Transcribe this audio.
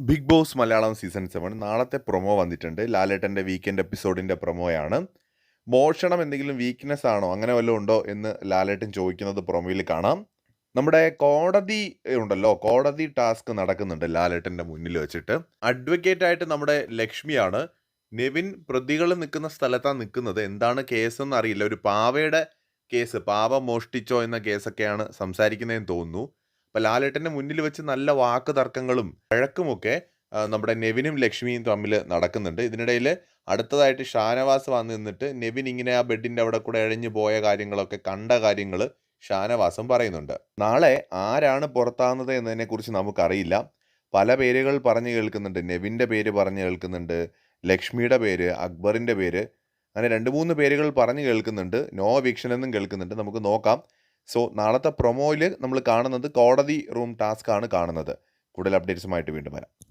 Big Boss Malayalam season seven നാളത്തെ promo വന്നിട്ടുണ്ട്. ലാലേട്ടന്റെ വീക്കെൻഡ് എപ്പിസോഡിന്റെ പ്രൊമോയാണ്. മോഷണം എന്തെങ്കിലും വീക്ക്നെസ് ആണോ? അങ്ങനെ വല്ലതും ഉണ്ടോ എന്ന് ലാലേട്ടൻ ചോദിക്കുന്നത് പ്രൊമോയിൽ കാണാം. നമ്മുടെ കോടതി ഉണ്ടല്ലോ കോടതി ടാസ്ക് നടക്കുന്നുണ്ട് ലാലേട്ടന്റെ മുന്നിൽ വെച്ചിട്ട്. അഡ്വക്കേറ്റ് ആയിട്ട് നമ്മുടെ ലക്ഷ്മിയാണ്. നെവിൻ പ്രതികൾ നിൽക്കുന്ന സ്ഥലത്താണ് നിൽക്കുന്നത്. എന്താണ് കേസ് എന്ന് അറിയില്ല ഒരു പാവയുടെ കേസ് പാവ മോഷ്ടിച്ചോ എന്ന കേസൊക്കെയാണ് സംസാരിക്കുന്നതെന്ന് തോന്നുന്നു. അപ്പോൾ ലാലേട്ടന്റെ മുന്നിൽ വെച്ച് നല്ല വാക്ക് തർക്കങ്ങളും വഴക്കുമൊക്കെ നമ്മുടെ നെവിനും ലക്ഷ്മിയും തമ്മിൽ നടക്കുന്നുണ്ട്. ഇതിനിടയിൽ അടുത്തതായിട്ട് ഷാനവാസ് വന്ന് നിന്നിട്ട് നെവിൻ ഇങ്ങനെ ആ ബെഡിന്റെ അവിടെ കൂടെ എഴഞ്ഞു പോയ കാര്യങ്ങളൊക്കെ കണ്ട കാര്യങ്ങൾ ഷാനവാസും പറയുന്നുണ്ട്. നാളെ ആരാണ് പുറത്താകുന്നത് എന്നതിനെക്കുറിച്ച് നമുക്കറിയില്ല. പല പേരുകൾ പറഞ്ഞു കേൾക്കുന്നുണ്ട്. നെവിന്റെ പേര് പറഞ്ഞു കേൾക്കുന്നുണ്ട്. ലക്ഷ്മിയുടെ പേര് അക്ബറിന്റെ പേര് അങ്ങനെ രണ്ട് മൂന്ന് പേരുകൾ പറഞ്ഞു കേൾക്കുന്നുണ്ട്. നോ വിക്ഷൻ എന്നും കേൾക്കുന്നുണ്ട്. നമുക്ക് നോക്കാം. സോ നാളത്തെ പ്രൊമോയിൽ നമ്മൾ കാണുന്നത് കോടതി റൂം ടാസ്ക് ആണ് കാണുന്നത്. കൂടുതൽ അപ്ഡേറ്റ്സുമായിട്ട് വീണ്ടും വരാം.